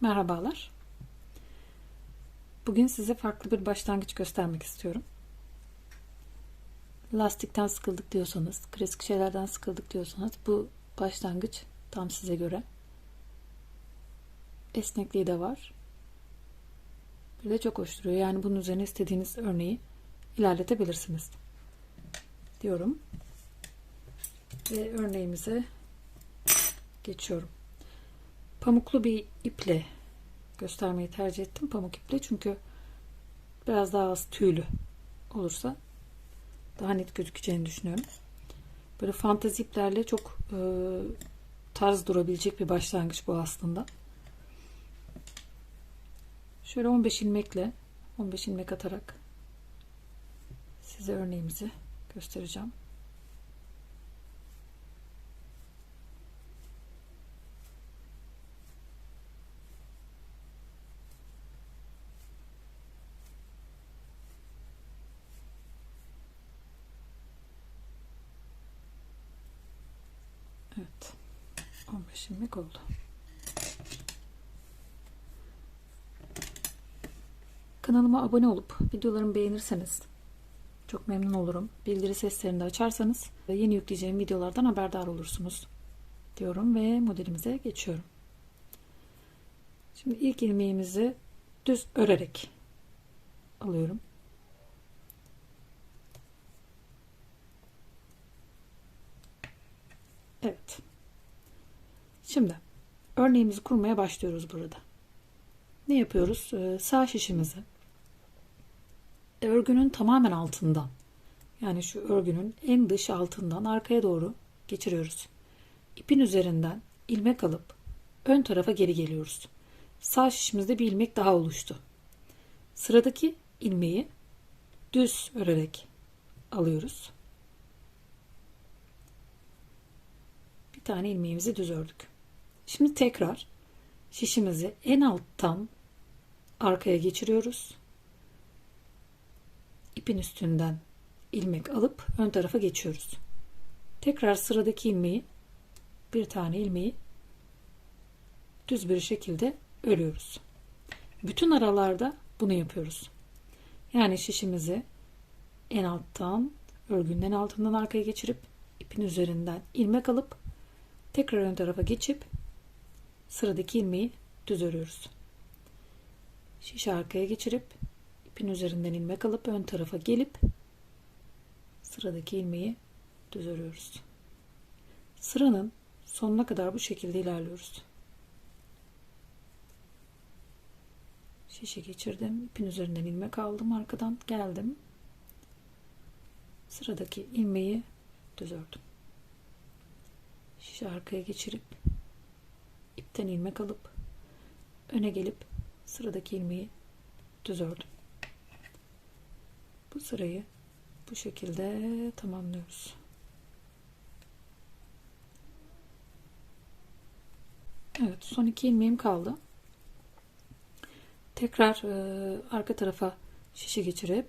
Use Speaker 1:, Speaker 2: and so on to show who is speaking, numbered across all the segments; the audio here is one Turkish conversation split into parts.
Speaker 1: Merhabalar. Bugün size farklı bir başlangıç göstermek istiyorum. Lastikten sıkıldık diyorsanız, klasik şeylerden sıkıldık diyorsanız bu başlangıç tam size göre. Esnekliği de var. Bir de çok hoş duruyor. Yani bunun üzerine istediğiniz örneği ilerletebilirsiniz. Diyorum. Ve örneğimize geçiyorum. Pamuklu bir iple göstermeyi tercih ettim. Pamuk iple çünkü biraz daha az tüylü olursa daha net gözükeceğini düşünüyorum. Böyle fantezi iplerle çok e, tarz durabilecek bir başlangıç bu aslında. Şöyle 15 ilmekle 15 ilmek atarak size örneğimizi göstereceğim. Evet. 15 ilmek oldu. Kanalıma abone olup videolarımı beğenirseniz çok memnun olurum. Bildiri seslerini de açarsanız yeni yükleyeceğim videolardan haberdar olursunuz diyorum ve modelimize geçiyorum. Şimdi ilk ilmeğimizi düz örerek alıyorum. Evet. Şimdi örneğimizi kurmaya başlıyoruz burada. Ne yapıyoruz? Ee, sağ şişimizi örgünün tamamen altından yani şu örgünün en dış altından arkaya doğru geçiriyoruz. İpin üzerinden ilmek alıp ön tarafa geri geliyoruz. Sağ şişimizde bir ilmek daha oluştu. Sıradaki ilmeği düz örerek alıyoruz. Bir tane ilmeğimizi düz ördük. Şimdi tekrar şişimizi en alttan arkaya geçiriyoruz. İpin üstünden ilmek alıp ön tarafa geçiyoruz. Tekrar sıradaki ilmeği bir tane ilmeği düz bir şekilde örüyoruz. Bütün aralarda bunu yapıyoruz. Yani şişimizi en alttan örgünün altından arkaya geçirip ipin üzerinden ilmek alıp tekrar ön tarafa geçip sıradaki ilmeği düz örüyoruz. Şişi arkaya geçirip ipin üzerinden ilmek alıp ön tarafa gelip sıradaki ilmeği düz örüyoruz. Sıranın sonuna kadar bu şekilde ilerliyoruz. Şişe geçirdim. ipin üzerinden ilmek aldım. Arkadan geldim. Sıradaki ilmeği düz ördüm. Şişe arkaya geçirip ipten ilmek alıp öne gelip sıradaki ilmeği düz ördüm. Bu sırayı bu şekilde tamamlıyoruz. Evet son iki ilmeğim kaldı. Tekrar e, arka tarafa şişe geçirip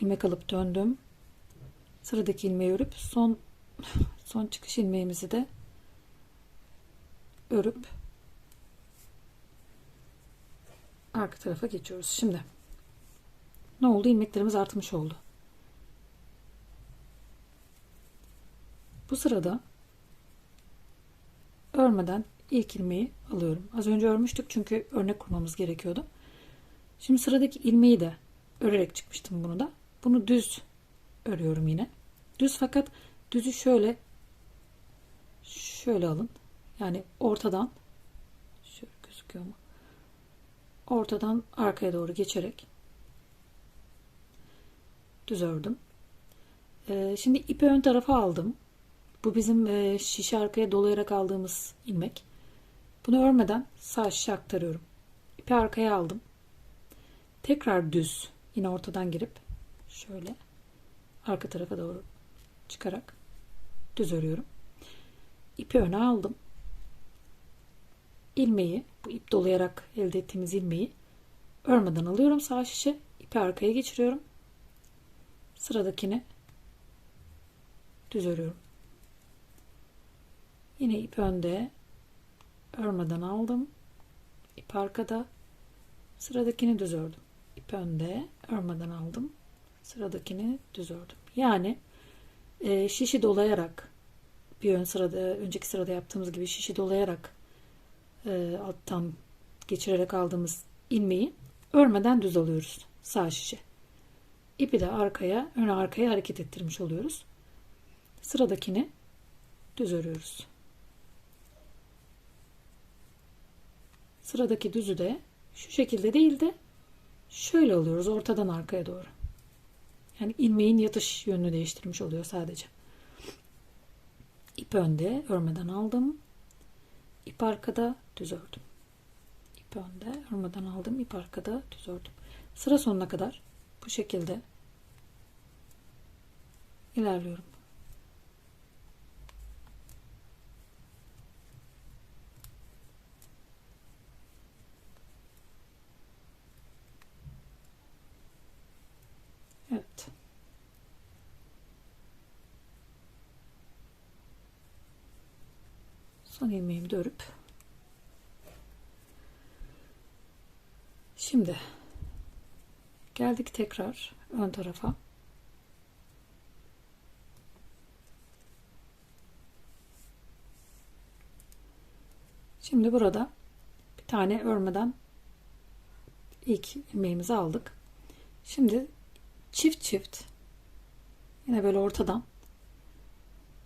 Speaker 1: ilmek alıp döndüm. Sıradaki ilmeği örüp son son çıkış ilmeğimizi de örüp arka tarafa geçiyoruz. Şimdi ne oldu? İlmeklerimiz artmış oldu. Bu sırada örmeden ilk ilmeği alıyorum. Az önce örmüştük çünkü örnek kurmamız gerekiyordu. Şimdi sıradaki ilmeği de örerek çıkmıştım bunu da. Bunu düz örüyorum yine. Düz fakat düzü şöyle şöyle alın. Yani ortadan şöyle gözüküyor mu? Ortadan arkaya doğru geçerek düz ördüm. Ee, şimdi ipi ön tarafa aldım. Bu bizim e, şişe arkaya dolayarak aldığımız ilmek. Bunu örmeden sağ şişe aktarıyorum. İpi arkaya aldım. Tekrar düz yine ortadan girip şöyle arka tarafa doğru çıkarak düz örüyorum. İpi öne aldım. İlmeği bu ip dolayarak elde ettiğimiz ilmeği örmeden alıyorum sağ şişe. ipi arkaya geçiriyorum. Sıradakini düz örüyorum. Yine ip önde örmeden aldım. ip arkada sıradakini düz ördüm ip önde örmeden aldım sıradakini düz ördüm yani e, şişi dolayarak bir ön sırada önceki sırada yaptığımız gibi şişi dolayarak e, alttan geçirerek aldığımız ilmeği örmeden düz alıyoruz sağ şişe ipi de arkaya ön arkaya hareket ettirmiş oluyoruz sıradakini düz örüyoruz sıradaki düzü de şu şekilde değil de şöyle alıyoruz ortadan arkaya doğru. Yani ilmeğin yatış yönünü değiştirmiş oluyor sadece. İp önde örmeden aldım. İp arkada düz ördüm. İp önde örmeden aldım. ip arkada düz ördüm. Sıra sonuna kadar bu şekilde ilerliyorum. Evet. Son ilmeğimi de örüp şimdi geldik tekrar ön tarafa. Şimdi burada bir tane örmeden ilk ilmeğimizi aldık. Şimdi çift çift yine böyle ortadan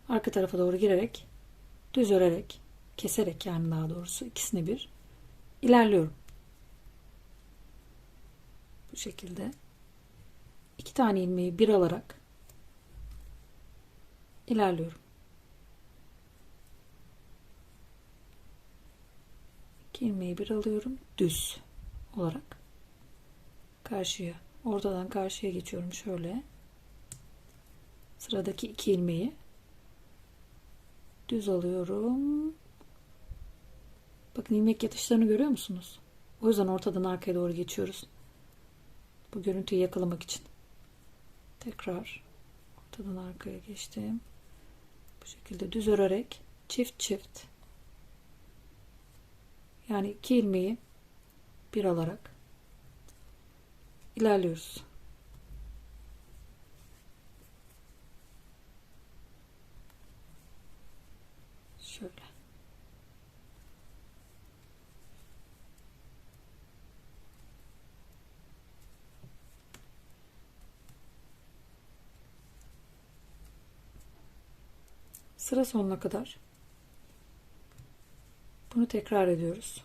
Speaker 1: arka tarafa doğru girerek düz örerek keserek yani daha doğrusu ikisini bir. İlerliyorum. Bu şekilde. İki tane ilmeği bir alarak ilerliyorum. İki ilmeği bir alıyorum düz olarak. Karşıya ortadan karşıya geçiyorum şöyle. Sıradaki iki ilmeği düz alıyorum bakın ilmek yatışlarını görüyor musunuz? O yüzden ortadan arkaya doğru geçiyoruz. Bu görüntüyü yakalamak için. Tekrar ortadan arkaya geçtim. Bu şekilde düz örerek çift çift. Yani iki ilmeği bir alarak ilerliyoruz. Şöyle. Sıra sonuna kadar bunu tekrar ediyoruz.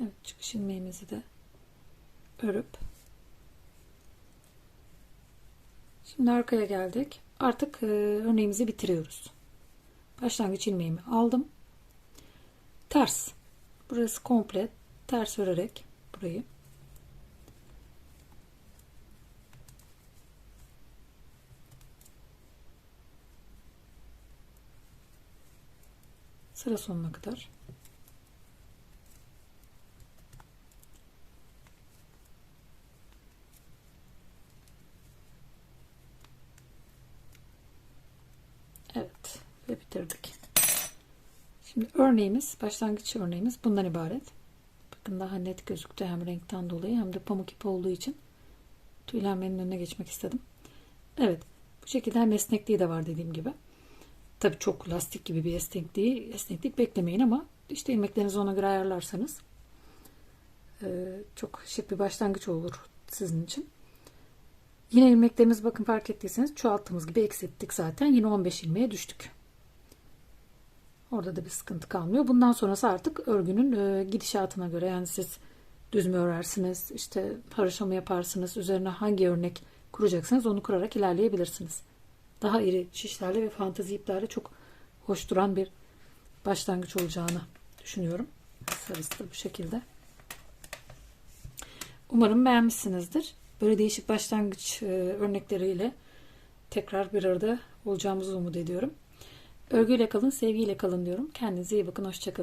Speaker 1: Evet çıkış ilmeğimizi de örüp şimdi arkaya geldik. Artık e, örneğimizi bitiriyoruz. Başlangıç ilmeğimi aldım. Ters. Burası komple ters örerek burayı sıra sonuna kadar Evet ve bitirdik. Şimdi örneğimiz, başlangıç örneğimiz bundan ibaret. Bakın daha net gözüktü hem renkten dolayı hem de pamuk ip olduğu için tüylenmenin önüne geçmek istedim. Evet bu şekilde hem esnekliği de var dediğim gibi. Tabii çok lastik gibi bir esnekliği, esneklik beklemeyin ama işte ilmeklerinizi ona göre ayarlarsanız çok şık bir başlangıç olur sizin için. Yine ilmeklerimiz bakın fark ettiyseniz çoğalttığımız gibi eksilttik zaten. Yine 15 ilmeğe düştük. Orada da bir sıkıntı kalmıyor. Bundan sonrası artık örgünün e, gidişatına göre yani siz düz mü örersiniz, işte haroşa mı yaparsınız, üzerine hangi örnek kuracaksınız onu kurarak ilerleyebilirsiniz. Daha iri şişlerle ve fantezi iplerle çok hoş duran bir başlangıç olacağını düşünüyorum. Sarısı da bu şekilde. Umarım beğenmişsinizdir. Böyle değişik başlangıç e, örnekleriyle tekrar bir arada olacağımızı umut ediyorum. Örgüyle kalın, sevgiyle kalın diyorum. Kendinize iyi bakın, hoşçakalın.